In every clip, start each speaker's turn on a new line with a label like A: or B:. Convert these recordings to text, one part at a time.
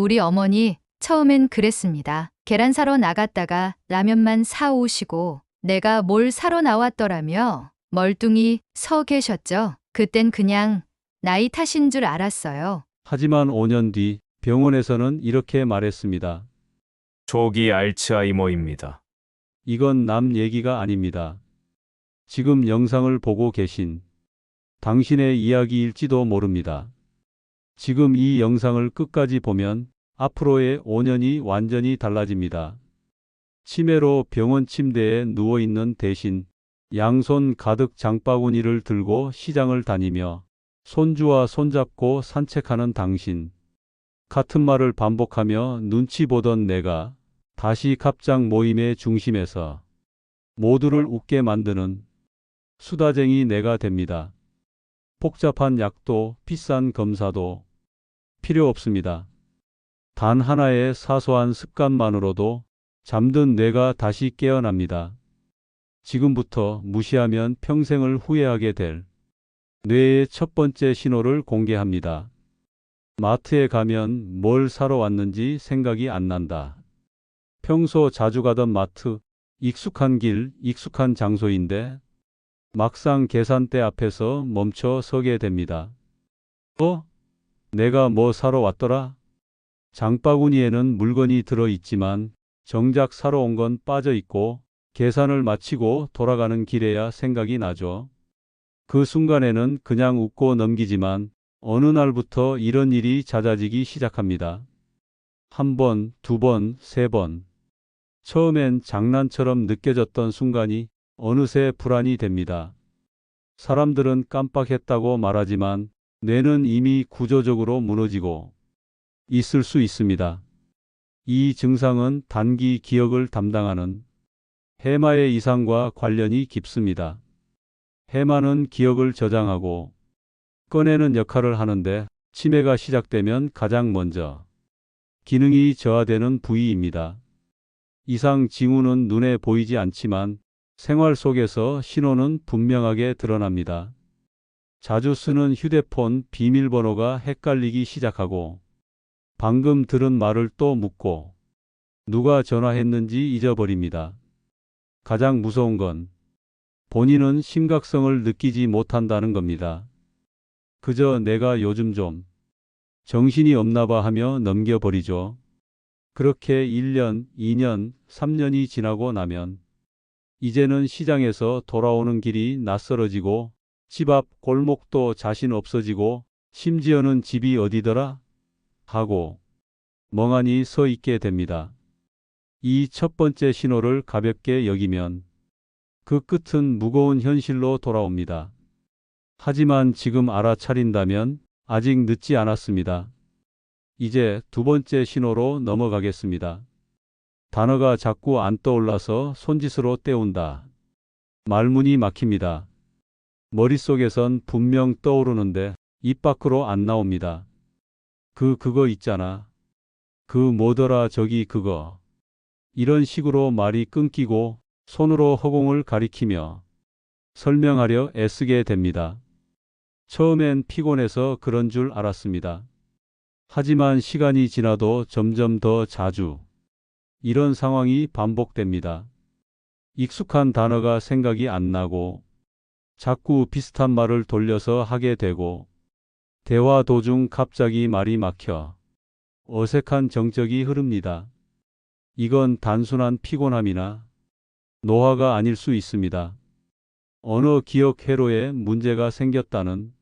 A: 우리 어머니 처음엔 그랬습니다. 계란 사러 나갔다가 라면만 사오시고 내가 뭘 사러 나왔더라며 멀뚱히 서 계셨죠. 그땐 그냥 나이 탓인 줄 알았어요.
B: 하지만 5년 뒤 병원에서는 이렇게 말했습니다.
C: 조기 알츠하이머입니다.
B: 이건 남 얘기가 아닙니다. 지금 영상을 보고 계신 당신의 이야기일지도 모릅니다. 지금 이 영상을 끝까지 보면 앞으로의 5년이 완전히 달라집니다. 치매로 병원 침대에 누워있는 대신 양손 가득 장바구니를 들고 시장을 다니며 손주와 손잡고 산책하는 당신. 같은 말을 반복하며 눈치 보던 내가 다시 갑장 모임의 중심에서 모두를 웃게 만드는 수다쟁이 내가 됩니다. 복잡한 약도 비싼 검사도 필요 없습니다. 단 하나의 사소한 습관만으로도 잠든 뇌가 다시 깨어납니다. 지금부터 무시하면 평생을 후회하게 될 뇌의 첫 번째 신호를 공개합니다. 마트에 가면 뭘 사러 왔는지 생각이 안 난다. 평소 자주 가던 마트, 익숙한 길, 익숙한 장소인데 막상 계산대 앞에서 멈춰 서게 됩니다. 어? 내가 뭐 사러 왔더라? 장바구니에는 물건이 들어 있지만 정작 사러 온 건 빠져 있고 계산을 마치고 돌아가는 길에야 생각이 나죠. 그 순간에는 그냥 웃고 넘기지만 어느 날부터 이런 일이 잦아지기 시작합니다. 한 번, 두 번, 세 번. 처음엔 장난처럼 느껴졌던 순간이 어느새 불안이 됩니다. 사람들은 깜빡했다고 말하지만 뇌는 이미 구조적으로 무너지고 있을 수 있습니다. 이 증상은 단기 기억을 담당하는 해마의 이상과 관련이 깊습니다. 해마는 기억을 저장하고 꺼내는 역할을 하는데 치매가 시작되면 가장 먼저 기능이 저하되는 부위입니다. 이상 징후는 눈에 보이지 않지만 생활 속에서 신호는 분명하게 드러납니다. 자주 쓰는 휴대폰 비밀번호가 헷갈리기 시작하고 방금 들은 말을 또 묻고 누가 전화했는지 잊어버립니다. 가장 무서운 건 본인은 심각성을 느끼지 못한다는 겁니다. 그저 내가 요즘 좀 정신이 없나 봐 하며 넘겨버리죠. 그렇게 1년, 2년, 3년이 지나고 나면 이제는 시장에서 돌아오는 길이 낯설어지고 집 앞 골목도 자신 없어지고 심지어는 집이 어디더라? 하고 멍하니 서 있게 됩니다. 이 첫 번째 신호를 가볍게 여기면 그 끝은 무거운 현실로 돌아옵니다. 하지만 지금 알아차린다면 아직 늦지 않았습니다. 이제 두 번째 신호로 넘어가겠습니다. 단어가 자꾸 안 떠올라서 손짓으로 때운다. 말문이 막힙니다. 머릿속에선 분명 떠오르는데 입 밖으로 안 나옵니다. 그 그거 있잖아. 그 뭐더라 저기 그거. 이런 식으로 말이 끊기고 손으로 허공을 가리키며 설명하려 애쓰게 됩니다. 처음엔 피곤해서 그런 줄 알았습니다. 하지만 시간이 지나도 점점 더 자주 이런 상황이 반복됩니다. 익숙한 단어가 생각이 안 나고 자꾸 비슷한 말을 돌려서 하게 되고 대화 도중 갑자기 말이 막혀 어색한 정적이 흐릅니다. 이건 단순한 피곤함이나 노화가 아닐 수 있습니다. 언어 기억 회로에 문제가 생겼다는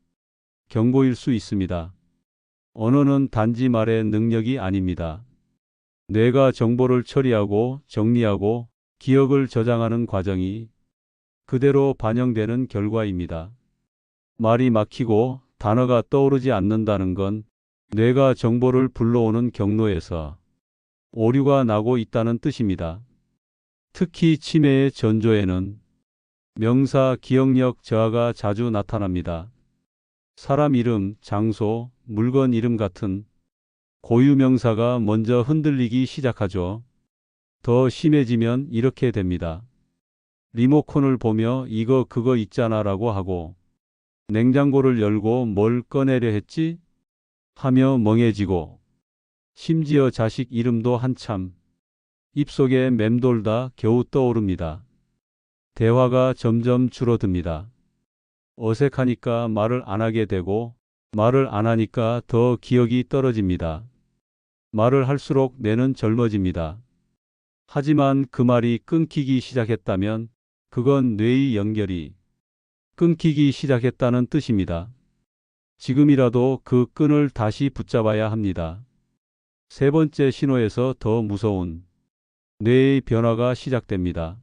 B: 경고일 수 있습니다. 언어는 단지 말의 능력이 아닙니다. 뇌가 정보를 처리하고 정리하고 기억을 저장하는 과정이 그대로 반영되는 결과입니다. 말이 막히고 단어가 떠오르지 않는다는 건 뇌가 정보를 불러오는 경로에서 오류가 나고 있다는 뜻입니다. 특히 치매의 전조에는 명사 기억력 저하가 자주 나타납니다. 사람 이름, 장소, 물건 이름 같은 고유 명사가 먼저 흔들리기 시작하죠. 더 심해지면 이렇게 됩니다. 리모컨을 보며 이거 그거 있잖아 라고 하고 냉장고를 열고 뭘 꺼내려 했지? 하며 멍해지고 심지어 자식 이름도 한참 입속에 맴돌다 겨우 떠오릅니다. 대화가 점점 줄어듭니다. 어색하니까 말을 안 하게 되고 말을 안 하니까 더 기억이 떨어집니다. 말을 할수록 뇌는 젊어집니다. 하지만 그 말이 끊기기 시작했다면 그건 뇌의 연결이 끊기기 시작했다는 뜻입니다. 지금이라도 그 끈을 다시 붙잡아야 합니다. 세 번째 신호에서 더 무서운 뇌의 변화가 시작됩니다.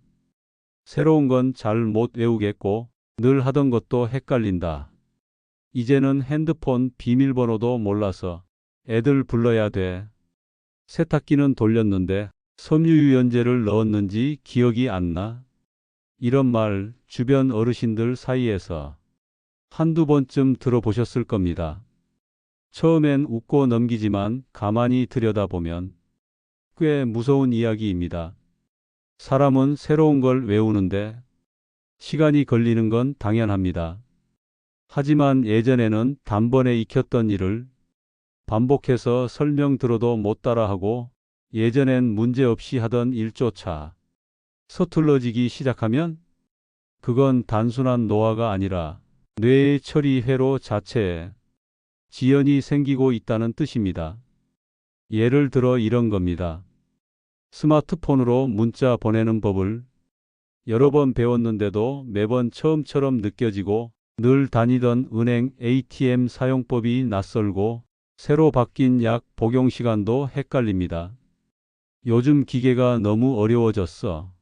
B: 새로운 건 잘 못 외우겠고 늘 하던 것도 헷갈린다. 이제는 핸드폰 비밀번호도 몰라서 애들 불러야 돼. 세탁기는 돌렸는데 섬유유연제를 넣었는지 기억이 안 나. 이런 말 주변 어르신들 사이에서 한두 번쯤 들어보셨을 겁니다. 처음엔 웃고 넘기지만 가만히 들여다보면 꽤 무서운 이야기입니다. 사람은 새로운 걸 외우는데 시간이 걸리는 건 당연합니다. 하지만 예전에는 단번에 익혔던 일을 반복해서 설명 들어도 못 따라하고 예전엔 문제없이 하던 일조차 서툴러지기 시작하면 그건 단순한 노화가 아니라 뇌의 처리 회로 자체에 지연이 생기고 있다는 뜻입니다. 예를 들어 이런 겁니다. 스마트폰으로 문자 보내는 법을 여러 번 배웠는데도 매번 처음처럼 느껴지고 늘 다니던 은행 ATM 사용법이 낯설고 새로 바뀐 약 복용 시간도 헷갈립니다. 요즘 기계가 너무 어려워졌어.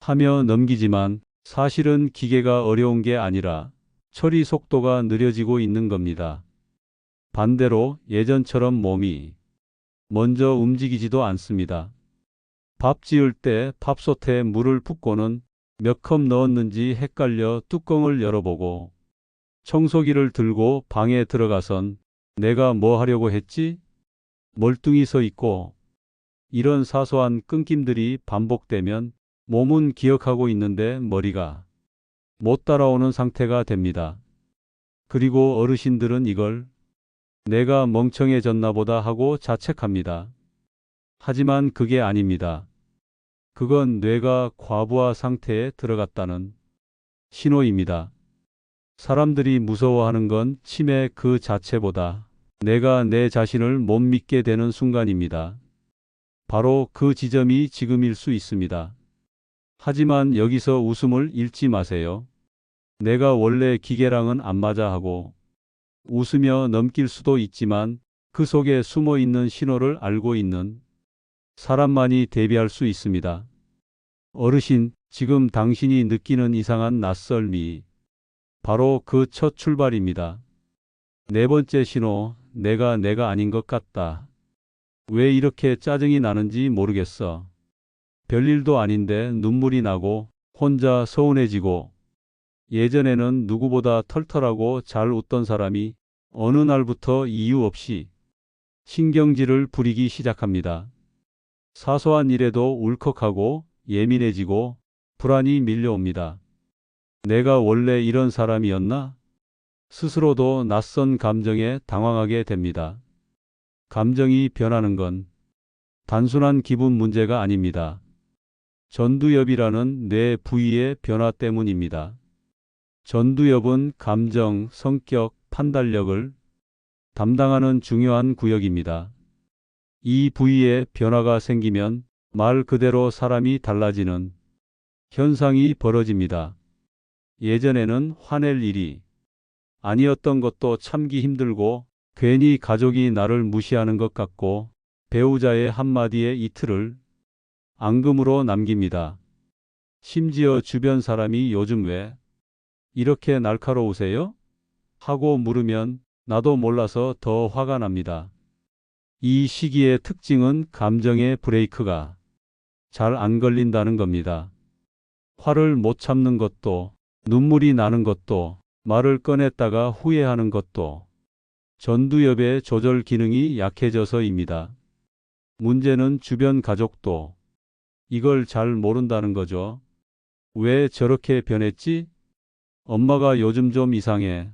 B: 하며 넘기지만 사실은 기계가 어려운 게 아니라 처리 속도가 느려지고 있는 겁니다. 반대로 예전처럼 몸이 먼저 움직이지도 않습니다. 밥 지을 때 밥솥에 물을 붓고는 몇 컵 넣었는지 헷갈려 뚜껑을 열어보고 청소기를 들고 방에 들어가선 내가 뭐 하려고 했지? 멀뚱히 서 있고 이런 사소한 끊김들이 반복되면 몸은 기억하고 있는데 머리가 못 따라오는 상태가 됩니다. 그리고 어르신들은 이걸 내가 멍청해졌나 보다 하고 자책합니다. 하지만 그게 아닙니다. 그건 뇌가 과부하 상태에 들어갔다는 신호입니다. 사람들이 무서워하는 건 치매 그 자체보다 내가 내 자신을 못 믿게 되는 순간입니다. 바로 그 지점이 지금일 수 있습니다. 하지만 여기서 웃음을 잃지 마세요. 내가 원래 기계랑은 안 맞아 하고 웃으며 넘길 수도 있지만 그 속에 숨어 있는 신호를 알고 있는 사람만이 대비할 수 있습니다. 어르신, 지금 당신이 느끼는 이상한 낯설미. 바로 그 첫 출발입니다. 네 번째 신호, 내가 내가 아닌 것 같다. 왜 이렇게 짜증이 나는지 모르겠어. 별일도 아닌데 눈물이 나고 혼자 서운해지고 예전에는 누구보다 털털하고 잘 웃던 사람이 어느 날부터 이유 없이 신경질을 부리기 시작합니다. 사소한 일에도 울컥하고 예민해지고 불안이 밀려옵니다. 내가 원래 이런 사람이었나? 스스로도 낯선 감정에 당황하게 됩니다. 감정이 변하는 건 단순한 기분 문제가 아닙니다. 전두엽이라는 뇌 부위의 변화 때문입니다. 전두엽은 감정, 성격, 판단력을 담당하는 중요한 구역입니다. 이 부위에 변화가 생기면 말 그대로 사람이 달라지는 현상이 벌어집니다. 예전에는 화낼 일이 아니었던 것도 참기 힘들고 괜히 가족이 나를 무시하는 것 같고 배우자의 한마디에 이틀을 앙금으로 남깁니다. 심지어 주변 사람이 요즘 왜 이렇게 날카로우세요? 하고 물으면 나도 몰라서 더 화가 납니다. 이 시기의 특징은 감정의 브레이크가 잘 안 걸린다는 겁니다. 화를 못 참는 것도, 눈물이 나는 것도, 말을 꺼냈다가 후회하는 것도 전두엽의 조절 기능이 약해져서입니다. 문제는 주변 가족도 이걸 잘 모른다는 거죠. 왜 저렇게 변했지? 엄마가 요즘 좀 이상해.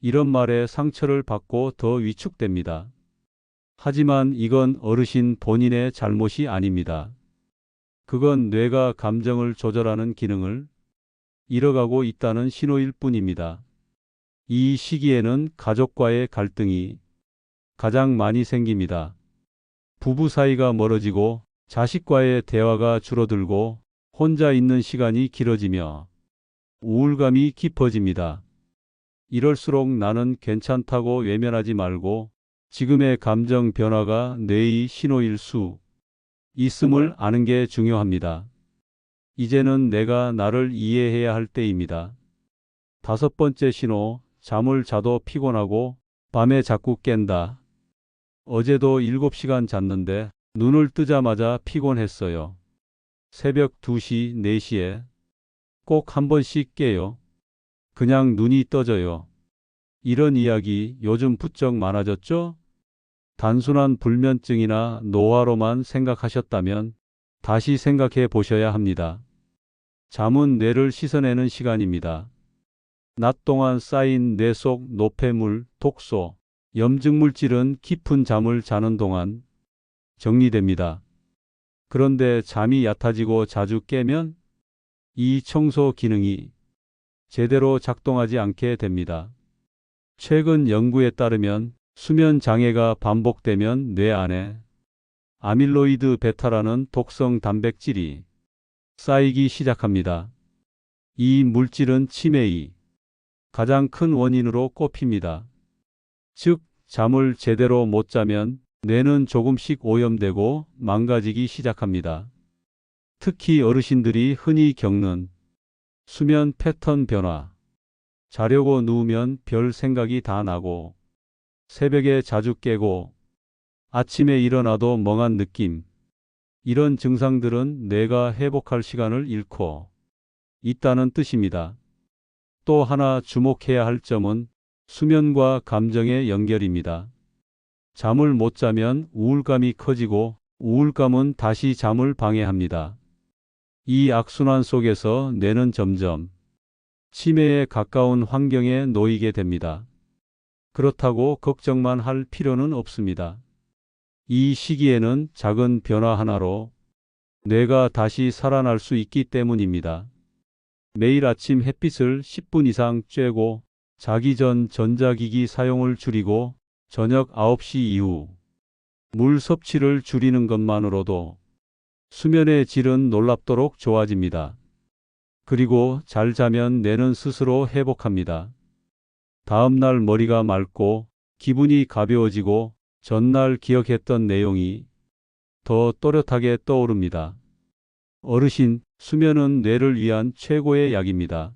B: 이런 말에 상처를 받고 더 위축됩니다. 하지만 이건 어르신 본인의 잘못이 아닙니다. 그건 뇌가 감정을 조절하는 기능을 잃어가고 있다는 신호일 뿐입니다. 이 시기에는 가족과의 갈등이 가장 많이 생깁니다. 부부 사이가 멀어지고 자식과의 대화가 줄어들고 혼자 있는 시간이 길어지며 우울감이 깊어집니다. 이럴수록 나는 괜찮다고 외면하지 말고 지금의 감정 변화가 뇌의 신호일 수 있음을 아는 게 중요합니다. 이제는 내가 나를 이해해야 할 때입니다. 다섯 번째 신호, 잠을 자도 피곤하고 밤에 자꾸 깬다. 어제도 7시간 잤는데 눈을 뜨자마자 피곤했어요. 새벽 2시, 4시에 꼭 한 번씩 깨요. 그냥 눈이 떠져요. 이런 이야기 요즘 부쩍 많아졌죠? 단순한 불면증이나 노화로만 생각하셨다면 다시 생각해 보셔야 합니다. 잠은 뇌를 씻어내는 시간입니다. 낮 동안 쌓인 뇌 속 노폐물, 독소, 염증물질은 깊은 잠을 자는 동안 정리됩니다. 그런데 잠이 얕아지고 자주 깨면 이 청소 기능이 제대로 작동하지 않게 됩니다. 최근 연구에 따르면 수면 장애가 반복되면 뇌 안에 아밀로이드 베타라는 독성 단백질이 쌓이기 시작합니다. 이 물질은 치매의 가장 큰 원인으로 꼽힙니다. 즉, 잠을 제대로 못 자면 뇌는 조금씩 오염되고 망가지기 시작합니다. 특히 어르신들이 흔히 겪는 수면 패턴 변화. 자려고 누우면 별 생각이 다 나고, 새벽에 자주 깨고, 아침에 일어나도 멍한 느낌. 이런 증상들은 뇌가 회복할 시간을 잃고 있다는 뜻입니다. 또 하나 주목해야 할 점은 수면과 감정의 연결입니다. 잠을 못 자면 우울감이 커지고 우울감은 다시 잠을 방해합니다. 이 악순환 속에서 뇌는 점점 치매에 가까운 환경에 놓이게 됩니다. 그렇다고 걱정만 할 필요는 없습니다. 이 시기에는 작은 변화 하나로 뇌가 다시 살아날 수 있기 때문입니다. 매일 아침 햇빛을 10분 이상 쬐고 자기 전 전자기기 사용을 줄이고 저녁 9시 이후 물 섭취를 줄이는 것만으로도 수면의 질은 놀랍도록 좋아집니다. 그리고 잘 자면 뇌는 스스로 회복합니다. 다음날 머리가 맑고 기분이 가벼워지고 전날 기억했던 내용이 더 또렷하게 떠오릅니다. 어르신, 수면은 뇌를 위한 최고의 약입니다.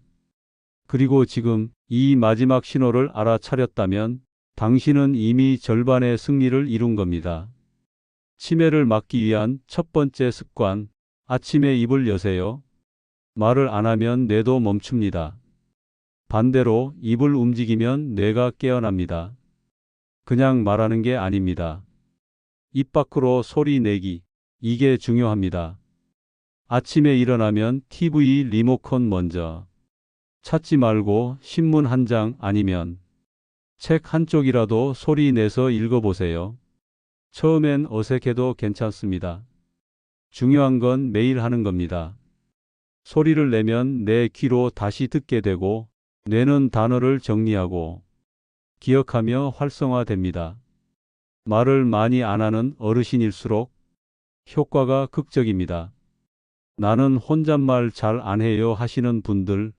B: 그리고 지금 이 마지막 신호를 알아차렸다면 당신은 이미 절반의 승리를 이룬 겁니다. 치매를 막기 위한 첫 번째 습관, 아침에 입을 여세요. 말을 안 하면 뇌도 멈춥니다. 반대로 입을 움직이면 뇌가 깨어납니다. 그냥 말하는 게 아닙니다. 입 밖으로 소리 내기, 이게 중요합니다. 아침에 일어나면 TV 리모컨 먼저 찾지 말고 신문 한 장 아니면 책 한쪽이라도 소리 내서 읽어보세요. 처음엔 어색해도 괜찮습니다. 중요한 건 매일 하는 겁니다. 소리를 내면 내 귀로 다시 듣게 되고 뇌는 단어를 정리하고 기억하며 활성화됩니다. 말을 많이 안 하는 어르신일수록 효과가 극적입니다. 나는 혼잣말 잘 안 해요 하시는 분들,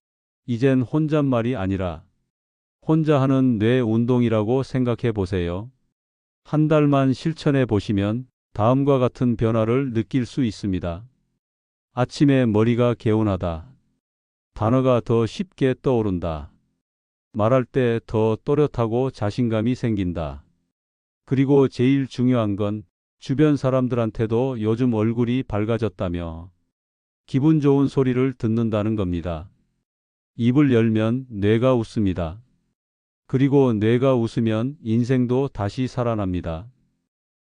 B: 이젠 혼잣말이 아니라 혼자 하는 뇌 운동이라고 생각해 보세요. 한 달만 실천해 보시면 다음과 같은 변화를 느낄 수 있습니다. 아침에 머리가 개운하다. 단어가 더 쉽게 떠오른다. 말할 때 더 또렷하고 자신감이 생긴다. 그리고 제일 중요한 건 주변 사람들한테도 요즘 얼굴이 밝아졌다며 기분 좋은 소리를 듣는다는 겁니다. 입을 열면 뇌가 웃습니다. 그리고 뇌가 웃으면 인생도 다시 살아납니다.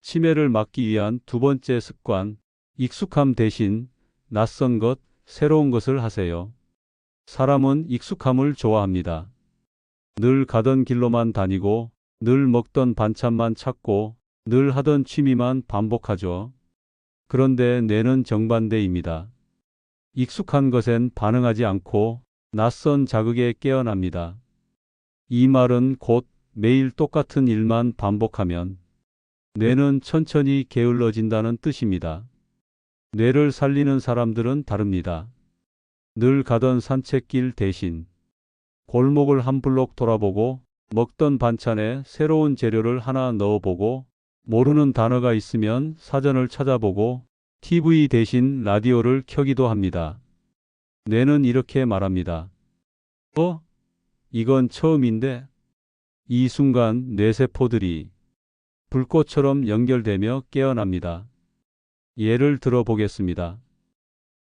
B: 치매를 막기 위한 두 번째 습관, 익숙함 대신 낯선 것, 새로운 것을 하세요. 사람은 익숙함을 좋아합니다. 늘 가던 길로만 다니고 늘 먹던 반찬만 찾고 늘 하던 취미만 반복하죠. 그런데 뇌는 정반대입니다. 익숙한 것엔 반응하지 않고 낯선 자극에 깨어납니다. 이 말은 곧 매일 똑같은 일만 반복하면 뇌는 천천히 게을러진다는 뜻입니다. 뇌를 살리는 사람들은 다릅니다. 늘 가던 산책길 대신 골목을 한 블록 돌아보고 먹던 반찬에 새로운 재료를 하나 넣어보고 모르는 단어가 있으면 사전을 찾아보고 TV 대신 라디오를 켜기도 합니다. 뇌는 이렇게 말합니다. 어? 이건 처음인데? 이 순간 뇌세포들이 불꽃처럼 연결되며 깨어납니다. 예를 들어 보겠습니다.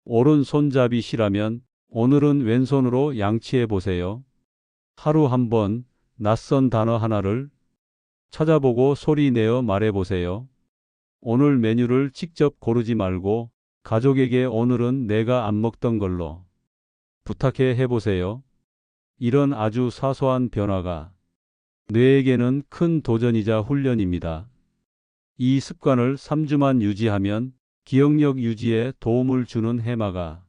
B: 오른손잡이시라면 오늘은 왼손으로 양치해 보세요. 하루 한 번 낯선 단어 하나를 찾아보고 소리 내어 말해 보세요. 오늘 메뉴를 직접 고르지 말고 가족에게 오늘은 내가 안 먹던 걸로 부탁해 해보세요. 이런 아주 사소한 변화가 뇌에게는 큰 도전이자 훈련입니다. 이 습관을 3주만 유지하면 기억력 유지에 도움을 주는 해마가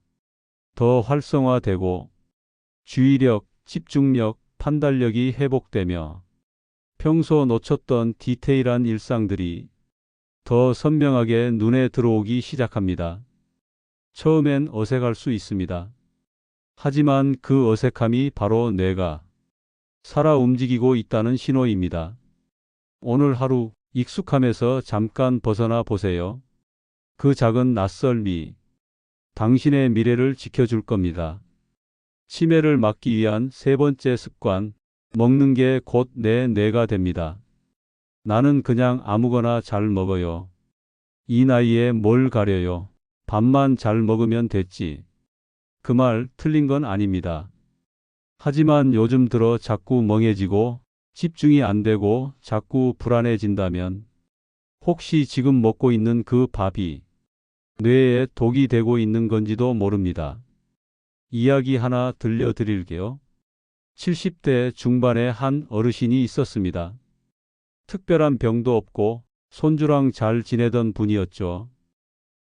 B: 더 활성화되고 주의력, 집중력, 판단력이 회복되며 평소 놓쳤던 디테일한 일상들이 더 선명하게 눈에 들어오기 시작합니다. 처음엔 어색할 수 있습니다. 하지만 그 어색함이 바로 뇌가 살아 움직이고 있다는 신호입니다. 오늘 하루 익숙함에서 잠깐 벗어나 보세요. 그 작은 낯설미, 당신의 미래를 지켜줄 겁니다. 치매를 막기 위한 세 번째 습관, 먹는 게 곧 내 뇌가 됩니다. 나는 그냥 아무거나 잘 먹어요. 이 나이에 뭘 가려요. 밥만 잘 먹으면 됐지. 그 말 틀린 건 아닙니다. 하지만 요즘 들어 자꾸 멍해지고 집중이 안 되고 자꾸 불안해진다면 혹시 지금 먹고 있는 그 밥이 뇌에 독이 되고 있는 건지도 모릅니다. 이야기 하나 들려드릴게요. 70대 중반의 한 어르신이 있었습니다. 특별한 병도 없고 손주랑 잘 지내던 분이었죠.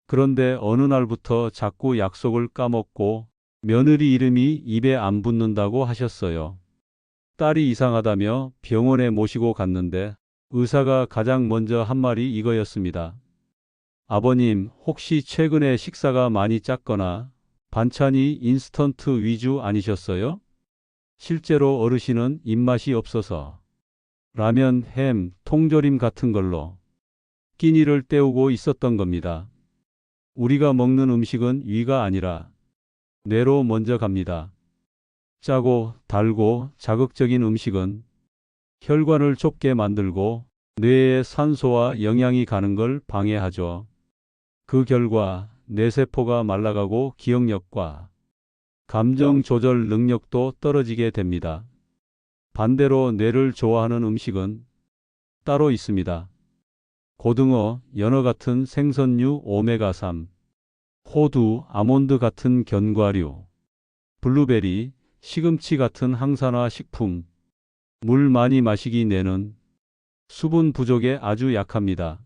B: 그런데 어느 날부터 자꾸 약속을 까먹고 며느리 이름이 입에 안 붙는다고 하셨어요. 딸이 이상하다며 병원에 모시고 갔는데 의사가 가장 먼저 한 말이 이거였습니다. 아버님, 혹시 최근에 식사가 많이 짰거나 반찬이 인스턴트 위주 아니셨어요? 실제로 어르신은 입맛이 없어서 라면, 햄, 통조림 같은 걸로 끼니를 때우고 있었던 겁니다. 우리가 먹는 음식은 위가 아니라 뇌로 먼저 갑니다. 짜고 달고 자극적인 음식은 혈관을 좁게 만들고 뇌에 산소와 영양이 가는 걸 방해하죠. 그 결과 뇌세포가 말라가고 기억력과 감정 조절 능력도 떨어지게 됩니다. 반대로 뇌를 좋아하는 음식은 따로 있습니다. 고등어, 연어 같은 생선류 오메가3, 호두, 아몬드 같은 견과류, 블루베리, 시금치 같은 항산화 식품, 물 많이 마시기 뇌는 수분 부족에 아주 약합니다.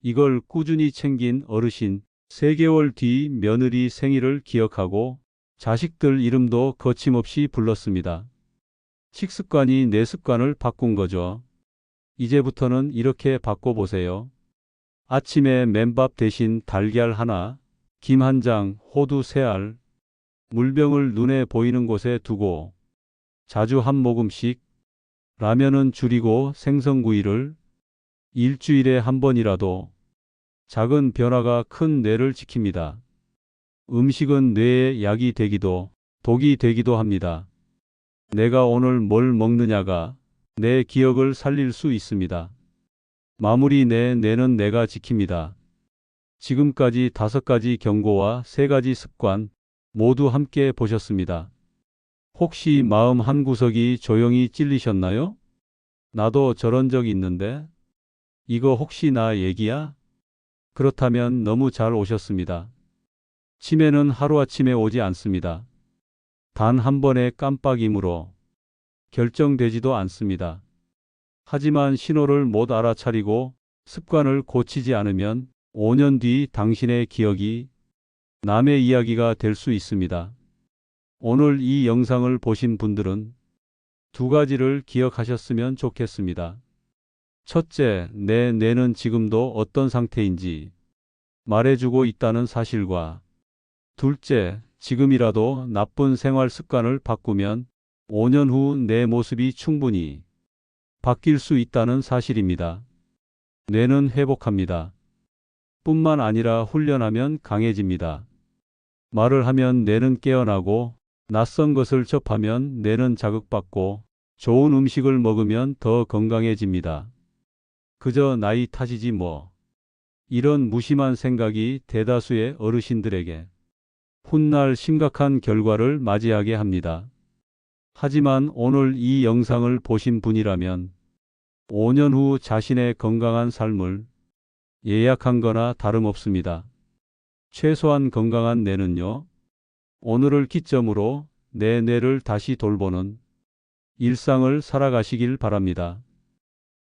B: 이걸 꾸준히 챙긴 어르신 3개월 뒤 며느리 생일을 기억하고 자식들 이름도 거침없이 불렀습니다. 식습관이 내 습관을 바꾼 거죠. 이제부터는 이렇게 바꿔보세요. 아침에 맨밥 대신 달걀 하나, 김 한 장, 호두 세 알, 물병을 눈에 보이는 곳에 두고 자주 한 모금씩 라면은 줄이고 생선구이를 일주일에 한 번이라도 작은 변화가 큰 뇌를 지킵니다. 음식은 뇌에 약이 되기도 독이 되기도 합니다. 내가 오늘 뭘 먹느냐가 내 기억을 살릴 수 있습니다. 마무리 내 뇌는 내가 지킵니다. 지금까지 다섯 가지 경고와 세 가지 습관 모두 함께 보셨습니다. 혹시 마음 한구석이 조용히 찔리셨나요? 나도 저런 적 있는데 이거 혹시 나 얘기야? 그렇다면 너무 잘 오셨습니다. 치매는 하루아침에 오지 않습니다. 단 한 번의 깜빡임으로 결정되지도 않습니다. 하지만 신호를 못 알아차리고 습관을 고치지 않으면 5년 뒤 당신의 기억이 남의 이야기가 될 수 있습니다. 오늘 이 영상을 보신 분들은 두 가지를 기억하셨으면 좋겠습니다. 첫째, 내 뇌는 지금도 어떤 상태인지 말해주고 있다는 사실과 둘째, 지금이라도 나쁜 생활 습관을 바꾸면 5년 후 내 모습이 충분히 바뀔 수 있다는 사실입니다. 뇌는 회복합니다. 뿐만 아니라 훈련하면 강해집니다. 말을 하면 뇌는 깨어나고 낯선 것을 접하면 뇌는 자극받고 좋은 음식을 먹으면 더 건강해집니다. 그저 나이 탓이지 뭐. 이런 무심한 생각이 대다수의 어르신들에게 훗날 심각한 결과를 맞이하게 합니다. 하지만 오늘 이 영상을 보신 분이라면 5년 후 자신의 건강한 삶을 예약한 거나 다름없습니다. 최소한 건강한 뇌는요. 오늘을 기점으로 내 뇌를 다시 돌보는 일상을 살아가시길 바랍니다.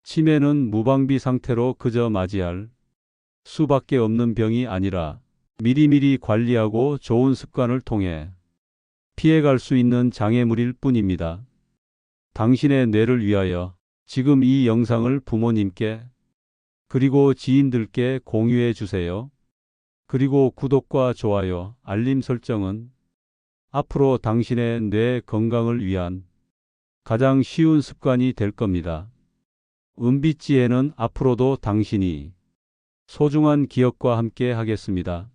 B: 치매는 무방비 상태로 그저 맞이할 수밖에 없는 병이 아니라 미리미리 관리하고 좋은 습관을 통해 피해갈 수 있는 장애물일 뿐입니다. 당신의 뇌를 위하여 지금 이 영상을 부모님께 그리고 지인들께 공유해 주세요. 그리고 구독과 좋아요, 알림 설정은 앞으로 당신의 뇌 건강을 위한 가장 쉬운 습관이 될 겁니다. 은빛지혜는 앞으로도 당신이 소중한 기억과 함께 하겠습니다.